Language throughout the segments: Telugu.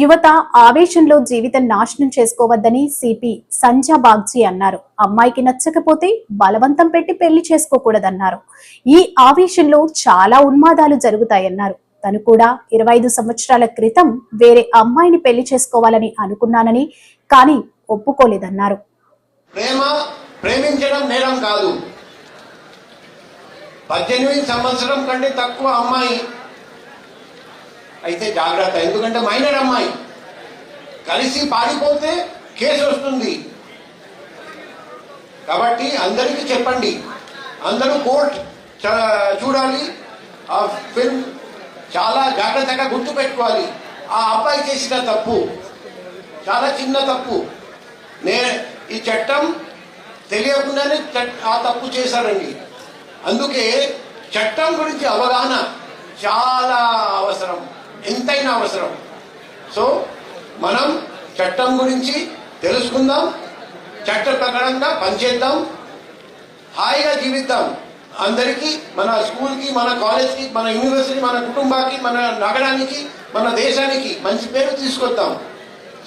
యువత ఆవేశంలో జీవితం నాశనం చేసుకోవద్దని సిపి సంజా బాగ్జీ అన్నారు. అమ్మాయికి నచ్చకపోతే బలవంతం పెట్టి పెళ్ళి చేసుకోకూడదన్నారు. ఈ ఆవేశంలో చాలా ఉన్మాదాలు జరుగుతాయన్నారు. తను కూడా ఇరవై ఐదు సంవత్సరాల క్రితం వేరే అమ్మాయిని పెళ్ళి చేసుకోవాలని అనుకున్నానని కానీ ఒప్పుకోలేదన్నారు. ప్రేమ ప్రేమించడం నేరం కాదు. పద్దెనిమిది సంవత్సరం కంటే తక్కువ అమ్మాయి అయితే జాగ్రత్త. ఎందుకంటే మైనర్ అమ్మాయి. కలిసి పారిపోతే కేసు వస్తుంది. కాబట్టి అందరికీ చెప్పండి. అందరూ కోర్ట్ చూడాలి. ఆ ఫిల్మ్ చాలా జాగ్రత్తగా గుర్తు పెట్టుకోవాలి. ఆ అబ్బాయి చేసిన తప్పు చాలా చిన్న తప్పు. నే ఈ చట్టం తెలియకుండానే చట్- ఆ తప్పు చేశారండి. అందుకే చట్టం గురించి అవగాహన చాలా అవసరం. ఎంతైనా అవసరం. సో మనం చట్టం గురించి తెలుసుకుందాం చట్ట ప్రకారంగా పనిచేద్దాం హాయిగా జీవిద్దాం. అందరికీ మన స్కూల్కి మన కాలేజ్కి మన యూనివర్సిటీ మన కుటుంబానికి మన నగరానికి మన దేశానికి మంచి పేరు తీసుకొద్దాం.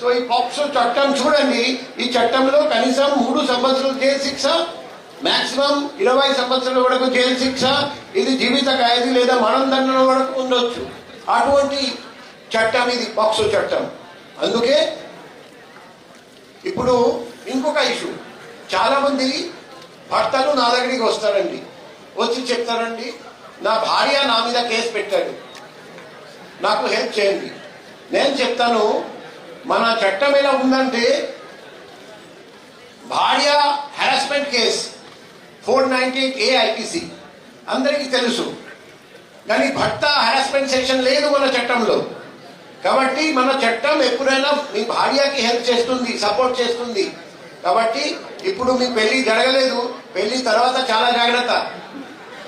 సో ఈ పాక్సో చట్టం చూడండి. ఈ చట్టంలో కనీసం మూడు సంవత్సరాలు జైలు శిక్ష మాక్సిమం ఇరవై సంవత్సరాల వరకు జైలు శిక్ష. ఇది జీవిత ఖైదీ లేదా మరణదండన వరకు ఉండొచ్చు. అటువంటి చట్టం ఇది పాక్సో చట్టం. అందుకే ఇప్పుడు ఇంకొక ఇష్యూ. చాలామంది భర్తలు నా దగ్గరికి వస్తారండి. వచ్చి చెప్తారండి నా భార్య నా మీద కేసు పెట్టాడు. నాకు హెల్ప్ చేయండి. నేను చెప్తాను మన చట్టం ఎలా ఉందంటే భార్య harassment case four ninety A IPC అందరికీ తెలుసు. కానీ భర్త హెరాస్మెంట్ సెక్షన్ లేదు మన చట్టంలో. కాబట్టి మన చట్టం ఎప్పుడైనా మీ భార్యకి హెల్ప్ చేస్తుంది సపోర్ట్ చేస్తుంది. కాబట్టి ఇప్పుడు మీ పెళ్ళి జరగలేదు పెళ్ళి తర్వాత చాలా జాగ్రత్త.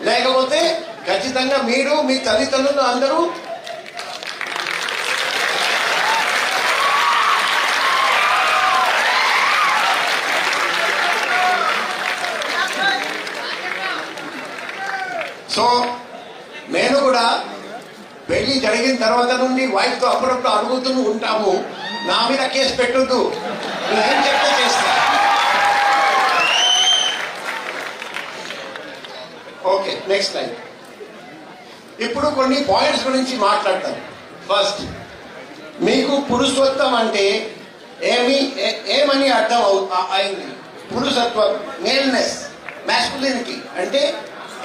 లేకపోతే ఖచ్చితంగా మీరు మీ తల్లిదండ్రులు అందరూ సో నేను కూడా పెళ్ళి జరిగిన తర్వాత నుండి వైఫ్తో అప్పుడప్పుడు అడుగుతూ ఉంటాము. నా మీద కేసు పెట్టొద్దు. ఏం చెప్తే చేస్తా. ఓకే నెక్స్ట్ టైం ఇప్పుడు కొన్ని పాయింట్స్ గురించి మాట్లాడతాం. ఫస్ట్ మీకు పురుషత్వం అంటే ఏమి ఏమని అర్థం అవు అయింది? పురుషత్వం మేల్నెస్ మ్యాస్కులినిటీ అంటే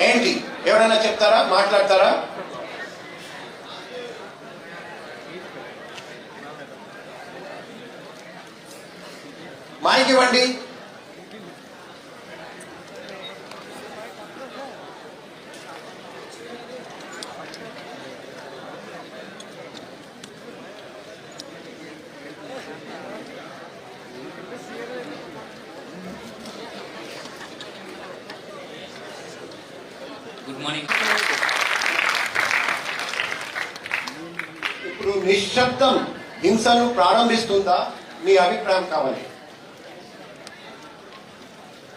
ఏంటి? ఎవరైనా చెప్తారా? మాట్లాడతారా? మైక్ ఇవ్వండి. మార్నింగ్ ఇప్పుడు నిశ్శబ్దం హింసను ప్రారంభిస్తుందా? మీ అభిప్రాయం కావాలి.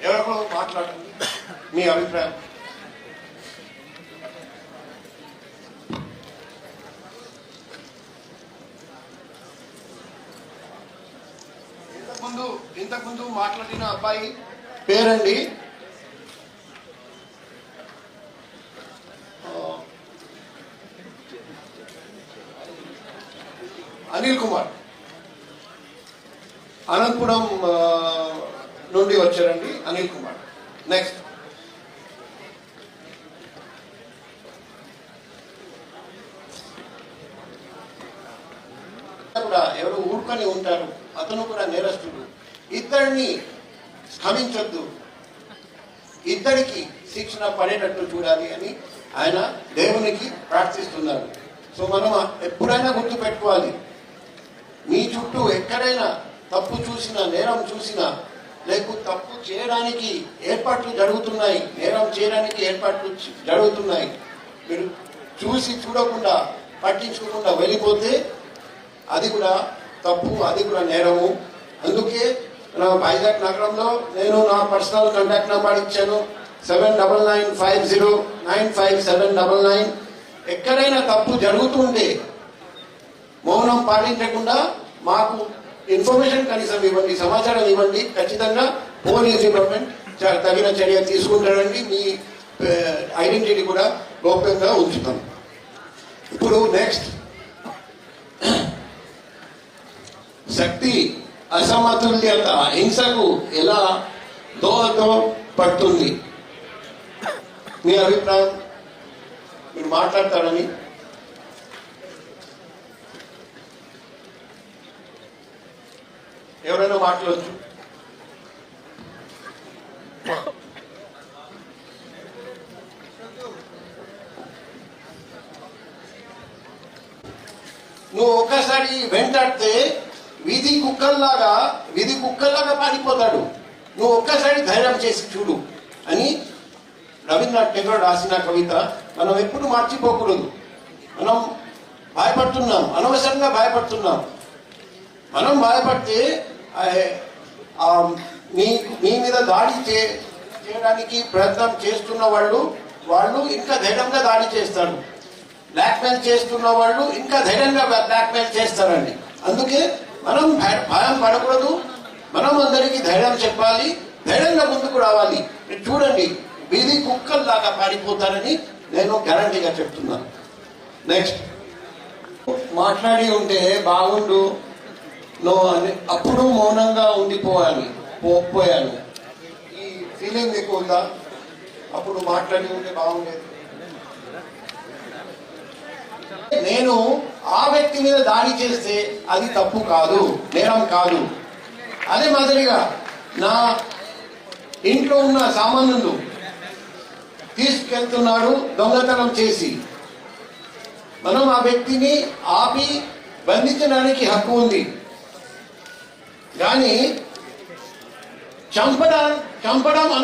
ఎవరో మాట్లాడండి. మీ అభిప్రాయం. ఇంతకుముందు ఇంతకుముందు మాట్లాడిన అబ్బాయి పేరండి అనిల్ కుమార్. అనంతపురం నుండి వచ్చారండి అనిల్ కుమార్. నెక్స్ట్ కూడా ఎవరు ఊరుకొని ఉంటారు. అతను కూడా నేరస్తుడు. ఇద్దరిని క్షమించొద్దు. ఇద్దరికి శిక్షణ పడేటట్టు చూడాలి అని ఆయన దేవునికి ప్రార్థిస్తున్నారు. సో మనం ఎప్పుడైనా గుర్తు పెట్టుకోవాలి మీ చుట్టూ ఎక్కడైనా తప్పు చూసినా నేరం చూసినా లేకు తప్పు చేయడానికి ఏర్పాట్లు జరుగుతున్నాయి నేరం చేయడానికి ఏర్పాట్లు జరుగుతున్నాయి. మీరు చూసి చూడకుండా పట్టించుకోకుండా వెళ్ళిపోతే అది కూడా తప్పు అది కూడా నేరము. అందుకే నా వైజాగ్ నగరంలో నేను నా పర్సనల్ కాంటాక్ట్ నెంబర్ ఇచ్చాను. Seven double nine five zero nine five seven double nine. ఎక్కడైనా తప్పు జరుగుతుంటే మౌనం పాటించకుండా మాకు ఇన్ఫర్మేషన్ కనీసం ఇవ్వండి సమాచారం ఇవ్వండి. ఖచ్చితంగా పోలీస్ డిపార్ట్మెంట్ తగిన చర్య తీసుకుంటారండి మీ ఐడెంటిటీ కూడా గోప్యంగా ఉంచుతాం. ఇప్పుడు నెక్స్ట్ శక్తి అసమతుల్యత హింసకు ఎలా దోహదం పడుతుంది మీ అభిప్రాయం? మీరు మాట్లాడతారని ఎవరైనా మాట్లాడచ్చు నువ్వు ఒక్కసారి వెంటాడితే వీధి కుక్కల్లాగా వీధి కుక్కల్లాగా పారిపోతాడు. నువ్వు ఒక్కసారి ధైర్యం చేసి చూడు అని రవీంద్రనాథ్ టెగోర్ రాసిన కవిత మనం ఎప్పుడు మర్చిపోకూడదు. మనం భయపడుతున్నాం. అనవసరంగా భయపడుతున్నాం. మనం భయపడితే మీ మీ మీద దాడి చే చేయడానికి ప్రయత్నం చేస్తున్న వాళ్ళు వాళ్ళు ఇంకా ధైర్యంగా దాడి చేస్తారు. బ్లాక్మెయిల్ చేస్తున్న వాళ్ళు ఇంకా ధైర్యంగా బ్లాక్మెయిల్ చేస్తారండి. అందుకే మనం భయ- భయం పడకూడదు. మనం అందరికీ ధైర్యం చెప్పాలి. ధైర్యంగా ముందుకు రావాలి. చూడండి వీధి కుక్కల్లాగా పారిపోతారని నేను గ్యారంటీగా చెప్తున్నాను. నెక్స్ట్ మాట్లాడి ఉంటే బాగుండు. లో అని అప్పుడు మౌనంగా ఉండిపోవాలి పోయాను ఈ ఫీలింగ్ మీకు ఉందా? అప్పుడు మాట్లాడి ఉంటే బాగుండేది. నేను ఆ వ్యక్తి మీద దాడి చేస్తే అది తప్పు కాదు నేరం కాదు. అదే మాదిరిగా నా ఇంట్లో ఉన్న సామాన్యులు తీసుకెళ్తున్నాడు దొంగతనం చేసి. మనం ఆ వ్యక్తిని ఆపి బంధించడానికి హక్కు ఉంది. కానీ చంపడం చంపడం అను